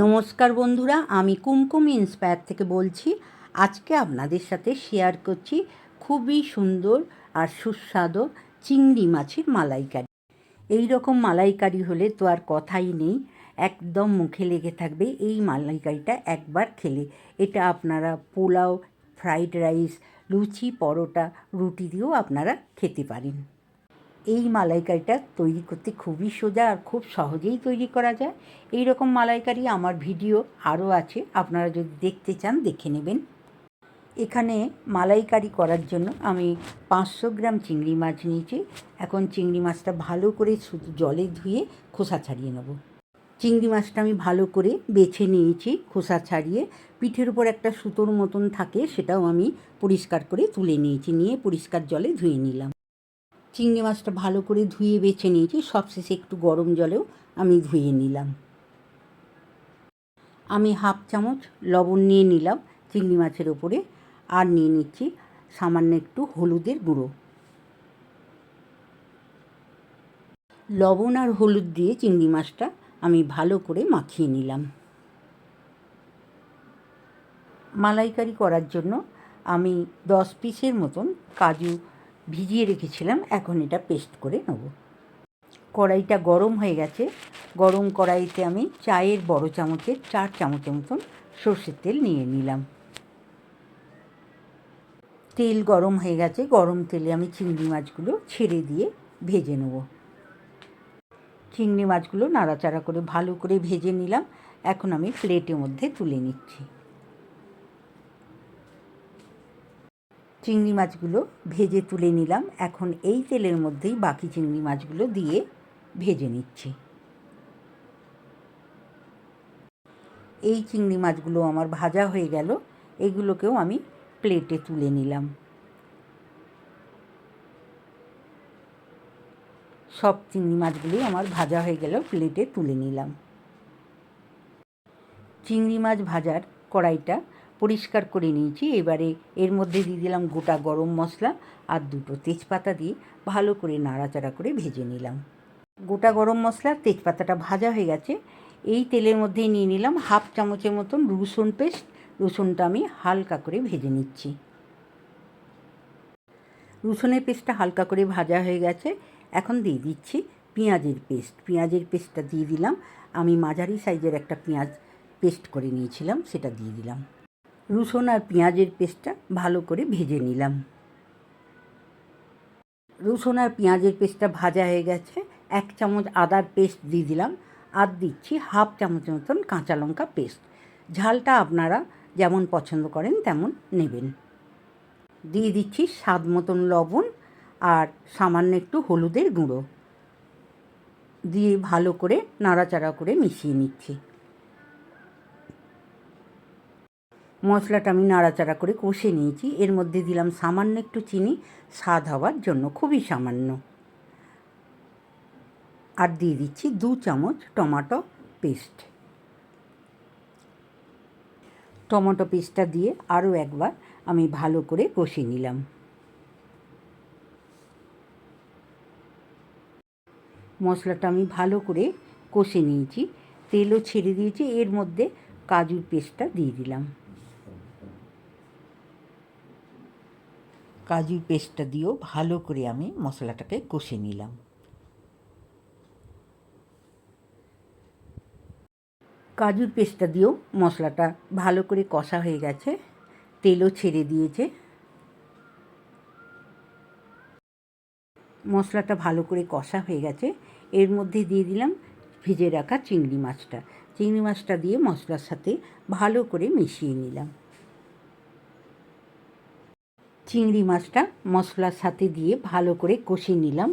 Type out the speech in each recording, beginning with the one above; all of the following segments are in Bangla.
নমস্কার বন্ধুরা, আমি কুমকুম ইন্সপায়ার থেকে বলছি। আজকে আপনাদের সাথে শেয়ার করছি খুবই সুন্দর আর সুস্বাদু চিংড়ি মাছের মালাইকারি। এই রকম মালাইকারি হলে তো আর কথাই নেই, একদম মুখে লেগে থাকবে এই মালাইকারিটা একবার খেলে। এটা আপনারা পোলাও ফ্রাইড রাইস লুচি, পরোটা, রুটি দিয়েও আপনারা খেতে পারেন। এই মালাইকারিটা তৈরি করতে খুবই সোজা আর খুব সহজেই তৈরি করা যায়। এই রকম মালাইকারি আমার ভিডিও আরও আছে, আপনারা যদি দেখতে চান দেখে নেবেন। এখানে মালাইকারি করার জন্য আমি পাঁচশো গ্রাম চিংড়ি মাছ নিয়েছি। এখন চিংড়ি মাছটা ভালো করে জলে ধুয়ে খোসা ছাড়িয়ে নেব। চিংড়ি মাছটা আমি ভালো করে বেছে নিয়েছি খোসা ছাড়িয়ে। পিঠের উপর একটা সুতোর মতন থাকে, সেটাও আমি পরিষ্কার করে তুলে নিয়েছি, নিয়ে পরিষ্কার জলে ধুয়ে নিলাম। চিংড়ি মাছটা ভালো করে ধুয়ে বেছে নিয়েছি, সবশেষে একটু গরম জলেও আমি ধুয়ে নিলাম। আমি হাফ চামচ লবণ নিয়ে নিলাম চিংড়ি মাছের ওপরে, আর নিয়ে নিচ্ছি সামান্য একটু হলুদের গুঁড়ো। লবণ আর হলুদ দিয়ে চিংড়ি মাছটা আমি ভালো করে মাখিয়ে নিলাম। মালাইকারি করার জন্য আমি দশ পিসের মতন কাজু ভিজিয়ে রেখেছিলাম, এখন এটা পেস্ট করে নেব। কড়াইটা গরম হয়ে গেছে। গরম কড়াইতে আমি চায়ের বড় চামচের চার চামচের মতন সর্ষের তেল নিয়ে নিলাম। তেল গরম হয়ে গেছে। গরম তেলে আমি চিংড়ি মাছগুলো ছেড়ে দিয়ে ভেজে নেব। চিংড়ি মাছগুলো নাড়াচাড়া করে ভালো করে ভেজে নিলাম। এখন আমি প্লেটের মধ্যে তুলে নিচ্ছি। চিংড়ি মাছগুলো ভেজে তুলে নিলাম। এখন এই তেলের মধ্যেই বাকি চিংড়ি মাছগুলো দিয়ে ভেজে নিচ্ছি। এই চিংড়ি মাছগুলো আমার ভাজা হয়ে গেল। এগুলোকেও আমি প্লেটে তুলে নিলাম। সব চিংড়ি মাছগুলোই আমার ভাজা হয়ে গেল, প্লেটে তুলে নিলাম। চিংড়ি মাছ ভাজার কড়াইটা পরিষ্কার করে নিয়েছি। এবারে এর মধ্যে দিয়ে দিলাম গোটা গরম মশলা আর দুটো তেজপাতা দিয়ে ভালো করে নাড়াচাড়া করে ভেজে নিলাম। গোটা গরম মশলা, তেজপাতাটা ভাজা হয়ে গেছে। এই তেলের মধ্যেই নিয়ে নিলাম হাফ চামচের মতন রসুন পেস্ট। রসুনটা আমি হালকা করে ভেজে নিচ্ছি। রসুনের পেস্টটা হালকা করে ভাজা হয়ে গেছে। এখন দিয়ে দিচ্ছি পেঁয়াজের পেস্ট। পেঁয়াজের পেস্টটা দিয়ে দিলাম। আমি মাঝারি সাইজের একটা পেঁয়াজ পেস্ট করে নিয়েছিলাম, সেটা দিয়ে দিলাম। রসুন আর পেঁয়াজের পেস্টটা ভালো করে ভেজে নিলাম। রসুন আর পেঁয়াজের পেস্টটা ভাজা হয়ে গেছে। এক চামচ আদার পেস্ট দিয়ে দিলাম আর দিচ্ছি হাফ চামচ মতন কাঁচা লঙ্কা পেস্ট। ঝালটা আপনারা যেমন পছন্দ করেন তেমন নেবেন। দিয়ে দিচ্ছি স্বাদ মতন লবণ আর সামান্য একটু হলুদের গুঁড়ো। দিয়ে ভালো করে নাড়াচাড়া করে মিশিয়ে নিচ্ছি। মশলাটা আমি নাড়াচাড়া করে কষে নিয়েছি। এর মধ্যে দিলাম সামান্য একটু চিনি, স্বাদ হওয়ার জন্য, খুবই সামান্য। আর দিয়ে দিচ্ছি দু চামচ টমাটো পেস্ট। টমেটো পেস্টটা দিয়ে আরও একবার আমি ভালো করে কষে নিলাম। মশলাটা আমি ভালো করে কষে নিয়েছি। তেলও ছেড়ে দিয়েছি, এর মধ্যে কাজুর পেস্টটা দিয়ে দিলাম। কাজুর পেস্টটা দিয়েও ভালো করে আমি মশলাটাকে কষে নিলাম। কাজুর পেস্টটা দিয়েও মশলাটা ভালো করে কষা হয়ে গেছে, তেলও ছেড়ে দিয়েছে। মশলাটা ভালো করে কষা হয়ে গেছে, এর মধ্যে দিয়ে দিলাম ভেজে রাখা চিংড়ি মাছটা। চিংড়ি মাছটা দিয়ে মশলার সাথে ভালো করে মিশিয়ে নিলাম। চিংড়ি মাছটা মশলার সাথে দিয়ে ভালো করে কষে নিলাম।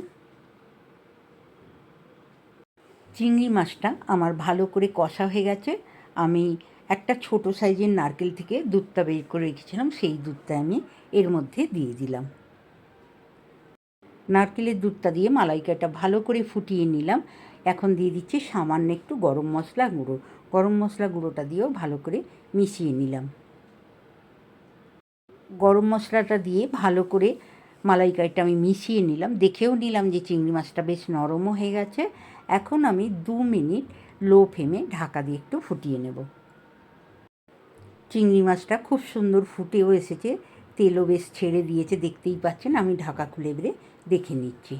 চিংড়ি মাছটা আমার ভালো করে কষা হয়ে গেছে। আমি একটা ছোট সাইজের নারকেল থেকে দুধটা বের করে রেখেছিলাম, সেই দুধটা আমি এর মধ্যে দিয়ে দিলাম। নারকেলের দুধটা দিয়ে মালাইকাটা ভালো করে ফুটিয়ে নিলাম। এখন দিয়ে দিচ্ছি সামান্য একটু গরম মশলা গুঁড়ো। গরম মশলা গুঁড়োটা দিয়েও ভালো করে মিশিয়ে নিলাম। গরম মশলাটা দিয়ে ভালো করে মালাইকারিটা আমি মিশিয়ে নিলাম। দেখেও নিলাম যে চিংড়ি মাছটা বেশ নরমও হয়ে গেছে। এখন আমি দু মিনিট লো ফ্লেমে ঢাকা দিয়ে একটু ফুটিয়ে নেব। চিংড়ি মাছটা খুব সুন্দর ফুটেও এসেছে। তেলও বেশ ছেড়ে দিয়েছে, দেখতেই পাচ্ছেন। আমি ঢাকা খুলে বেড়ে দেখে নিচ্ছি।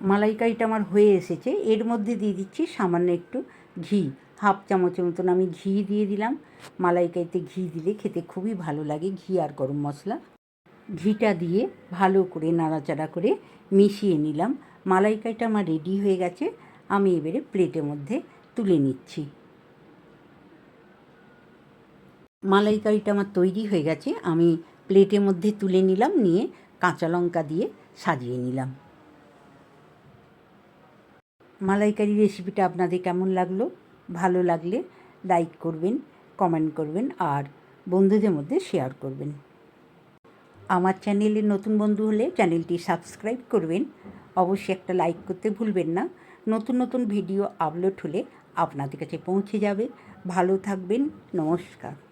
মালাইকারিটা আমার হয়ে এসেছে। এর মধ্যে দিয়ে দিচ্ছি সামান্য একটু ঘি। হাফ চামচের মতন আমি ঘি দিয়ে দিলাম। মালাইকারিতে ঘি দিলে খেতে খুবই ভালো লাগে, ঘি আর গরম মশলা। ঘিটা দিয়ে ভালো করে নাড়াচাড়া করে মিশিয়ে নিলাম। মালাইকারিটা আমার রেডি হয়ে গেছে। আমি এবারে প্লেটের মধ্যে তুলে নিচ্ছি। মালাইকারিটা আমার তৈরি হয়ে গেছে। আমি প্লেটের মধ্যে তুলে নিলাম, নিয়ে কাঁচা লঙ্কা দিয়ে সাজিয়ে নিলাম। মালাইকারি রেসিপিটা আপনাদের কেমন লাগল? ভালো লাগলে লাইক করবেন কমেন্ট করবেন আর বন্ধুদের মধ্যে শেয়ার করবেন। আমার চ্যানেলে নতুন বন্ধু হলে চ্যানেলটি সাবস্ক্রাইব করবেন। অবশ্যই একটা লাইক করতে ভুলবেন না। নতুন নতুন ভিডিও আপলোড হলে আপনাদের কাছে পৌঁছে যাবে। ভালো থাকবেন, নমস্কার।